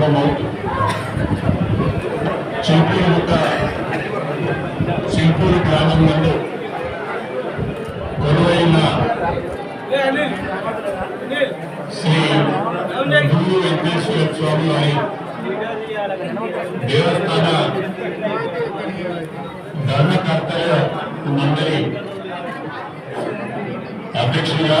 ప్రమాణం చేస్తున్నాను ప్రమాణం చేస్తున్నాను. కన్వర్సన్ గుట్ట ఇంకో గ్రామం నందు కొలువైన శ్రీ గురు వెంకటేశ్వర స్వామి వారి దేవస్థాన ధర్మకర్తల మండలి అధ్యక్షుడిగా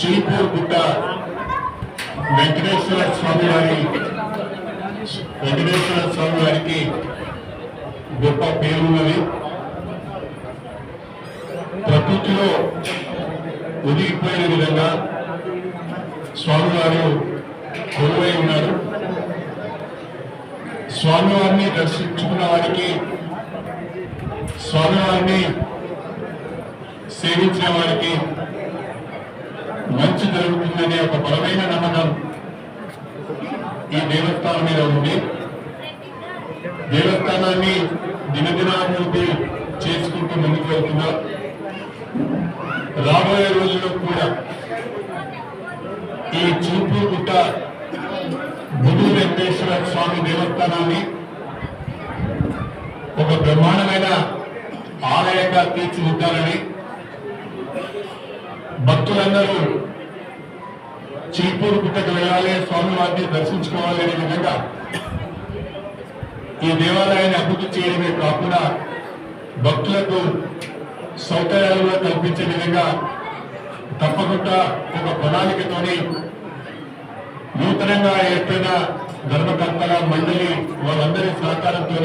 చీపూర్ గుట్ట వెంకటేశ్వర స్వామి వారి వెంకటేశ్వర స్వామి వారికి గొప్ప పేరున్నది ప్రకృతిలో ఒదిగిపోయిన విధంగా స్వామివారు కొలువై ఉన్నారు. స్వామివారిని దర్శించుకున్న వారికి స్వామివారిని సేవించిన వారికి మంచి జరుగుతుందనే ఒక బలమైన నమ్మకం ఈ దేవస్థానం మీద ఉంది. దేవస్థానాన్ని దినదినాభివృద్ధి చేసుకుంటూ ముందుకు వెళ్తున్నారు రాబోయే రోజుల్లో కూడా ఈ చూపు గుట్ట బుధు వెంకటేశ్వర స్వామి దేవస్థానాన్ని ఒక బ్రహ్మాండమైన ఆలయంగా తీర్చిదిద్దాలని భక్తులందరూ చిలుపూరు పుట్టకు వెళ్ళాలి స్వామివారిని దర్శించుకోవాలి అనే విధంగా ఈ దేవాలయాన్ని అభివృద్ధి చేయడమే కాకుండా భక్తులకు సౌకర్యాలు కూడా కల్పించే విధంగా తప్పకుండా ఒక ప్రణాళికతోని నూతనంగా ఏర్పడిన ధర్మకర్తల మండలి వాళ్ళందరి సహకారంతో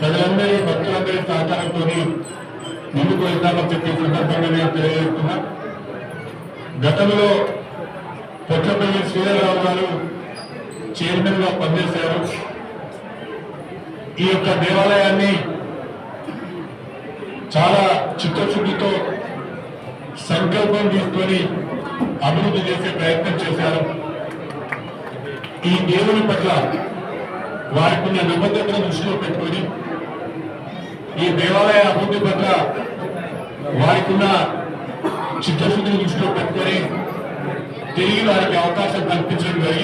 ప్రజలందరి భక్తులందరి సహకారంతో ముందుకు వెళ్తామని చెప్పి సందర్భంగా నేను తెలియజేస్తున్నా. గతంలో పొట్లపల్లి శ్రీధరరావు గారు చైర్మన్గా పనిచేశారు. ఈ యొక్క దేవాలయాన్ని చాలా చిత్తశుద్ధితో సంకల్పం తీసుకొని అభివృద్ధి చేసే ప్రయత్నం చేశారు. ఈ దేవుని పట్ల వారికి ఉన్న నిబద్ధతను దృష్టిలో పెట్టుకొని ఈ దేవాలయ అభివృద్ధి పట్ల వారికి ఉన్న చిత్తశుద్ధిని దృష్టిలో పెట్టుకొని తిరిగి వారికి అవకాశం కల్పించడం జరిగింది.